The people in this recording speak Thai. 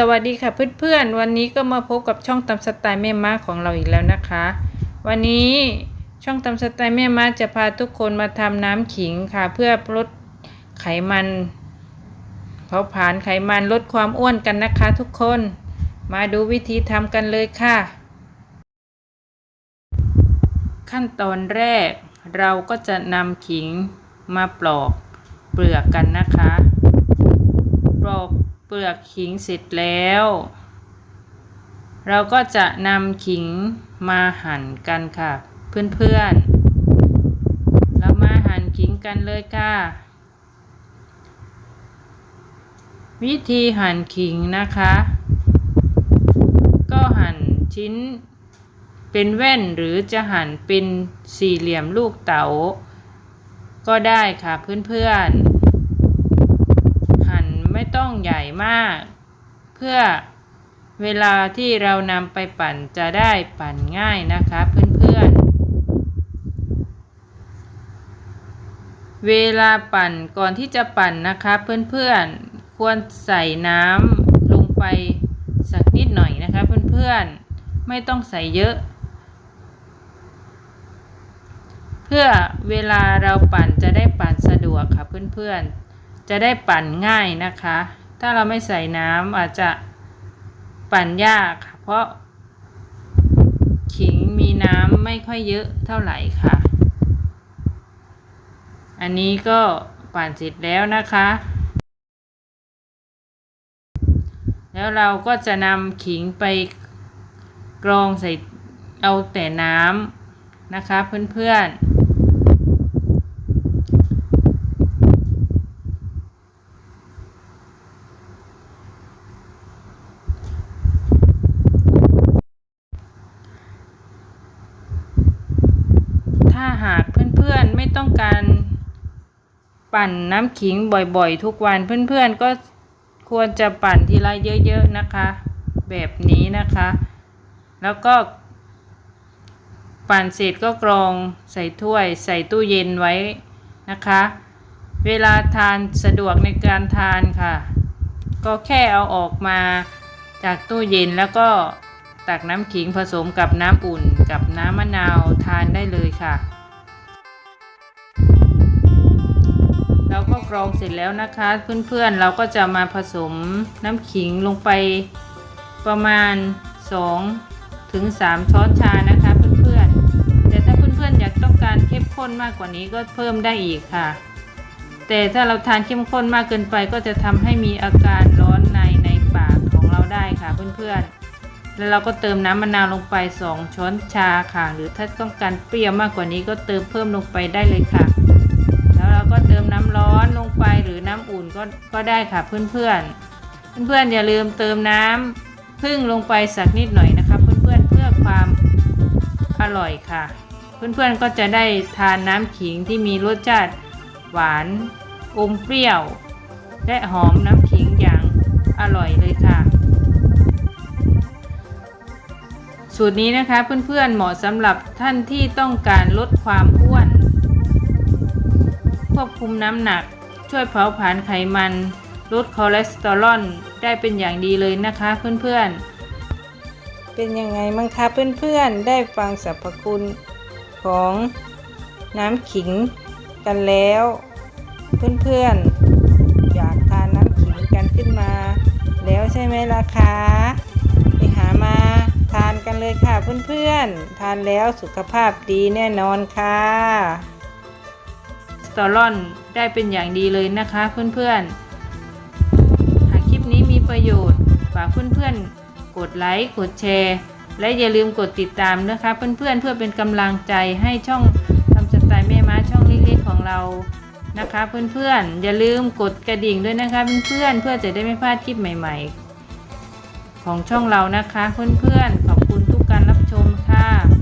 สวัสดีค่ะเพื่อนๆ วันนี้ก็มาพบกับช่องตาสไตล์แม่ม้าของเราอีกแล้วนะคะ วันนี้ช่องตาสไตล์แม่ม้าจะพาทุกคนมาทำน้ำขิงค่ะ เพื่อลดไขมันเผาผลาญไขมันลดความอ้วนกันนะคะทุกคน มาดูวิธีทำกันเลยค่ะ ขั้นตอนแรกเราก็จะนำขิงมาปลอกเปลือกกันนะคะ ปลอก เปลือกขิงเสร็จแล้ว เราก็จะนำขิงมาหั่นกันค่ะ เพื่อนๆ เรามาหั่นขิงกันเลยค่ะ วิธีหั่นขิงนะคะ ก็หั่นชิ้นเป็นแว่นหรือจะหั่นเป็นสี่เหลี่ยมลูกเต๋า ก็ได้ค่ะเพื่อนๆ ใหญ่มาก เพื่อเวลาที่เรานำไปปั่นจะได้ปั่นง่ายนะคะเพื่อนๆ เวลาปั่นก่อนที่จะปั่นนะคะเพื่อนๆ ควรใส่น้ำลงไปสักนิดหน่อยนะคะเพื่อนๆ ไม่ต้องใส่เยอะ เพื่อเวลาเราปั่นจะได้ปั่นสะดวกค่ะเพื่อนๆ จะได้ปั่นง่ายนะคะ ถ้าเราไม่ใส่น้ำอาจจะปั่นยากค่ะเพราะ ขิงมีน้ำไม่ค่อยเยอะเท่าไหร่ค่ะ อันนี้ก็ปั่นเสร็จแล้วนะคะ แล้วเราก็จะนำขิงไปกรองใส่เอาแต่น้ำนะคะเพื่อนๆ หากเพื่อนๆไม่ต้องการปั่นน้ำขิงบ่อยๆ ทุกวันเพื่อนๆก็ควรจะปั่นทีละเยอะๆนะคะ แบบนี้นะคะ แล้วก็ ปั่นเสร็จก็กรองใส่ถ้วย ใส่ตู้เย็นไว้นะคะ เวลาทานสะดวกในการทานค่ะ ก็แค่เอาออกมาจากตู้เย็นแล้วก็ตักน้ำขิงผสมกับน้ำอุ่นกับน้ำมะนาวทานได้เลยค่ะ เราก็กรองเสร็จแล้วนะคะ เพื่อนๆเราก็จะมาผสมน้ำขิงลงไปประมาณ 2 ถึง 3 ช้อนชานะคะเพื่อนๆ แต่ถ้าเพื่อนๆอยากต้องการเข้มข้นมากกว่านี้ก็เพิ่มได้อีกค่ะ แต่ถ้าเราทานเข้มข้นมากเกินไปก็จะทำให้มีอาการร้อนในในปากของเราได้ค่ะเพื่อนๆ แล้วเราก็เติมน้ำมะนาวลงไป 2 ช้อนชาค่ะ หรือถ้าต้องการเปรี้ยวมากกว่านี้ก็เติมเพิ่มลงไปได้เลยค่ะ ก็ก็ได้ค่ะเพื่อนๆ เพื่อนๆอย่าลืมเติมน้ำพึ่งลงไปสักนิดหน่อยนะคะ เพื่อนๆเพื่อความอร่อยค่ะ เพื่อนๆก็จะได้ทานน้ำขิงที่มีรสชาติหวานอมเปรี้ยว และหอมน้ำขิงอย่างอร่อยเลยค่ะ สูตรนี้นะคะเพื่อนๆเหมาะสำหรับท่านที่ต้องการลดความอ้วน ควบคุมน้ำหนัก ช่วยเผาผลาญไขมัน ลดคอเลสเตอรอลได้เป็นอย่างดีเลยนะคะเพื่อนๆ เป็นยังไงมั้งคะเพื่อนๆ ได้ฟังสรรพคุณของน้ำขิงกันแล้ว เพื่อนๆ อยากทานน้ำขิงกันขึ้นมา แล้วใช่ไหมล่ะคะไปหามาทานกันเลยค่ะเพื่อนๆ ทานแล้วสุขภาพดีแน่นอนค่ะ ตอรอนได้เป็นอย่างดีเลยนะคะเพื่อนๆ หากคลิปนี้มีประโยชน์ฝากเพื่อนๆ กดไลค์ กดแชร์ และอย่าลืมกดติดตามนะคะเพื่อนๆ เพื่อเป็นกำลังใจให้ช่องทำสไตล์แม่ม้าช่องเล็กๆของเรานะคะเพื่อนๆ อย่าลืมกดกระดิ่งด้วยนะคะเพื่อนๆ เพื่อจะได้ไม่พลาดคลิปใหม่ ๆ ของช่องเรานะคะเพื่อนๆ ขอบคุณทุกการรับชมค่ะ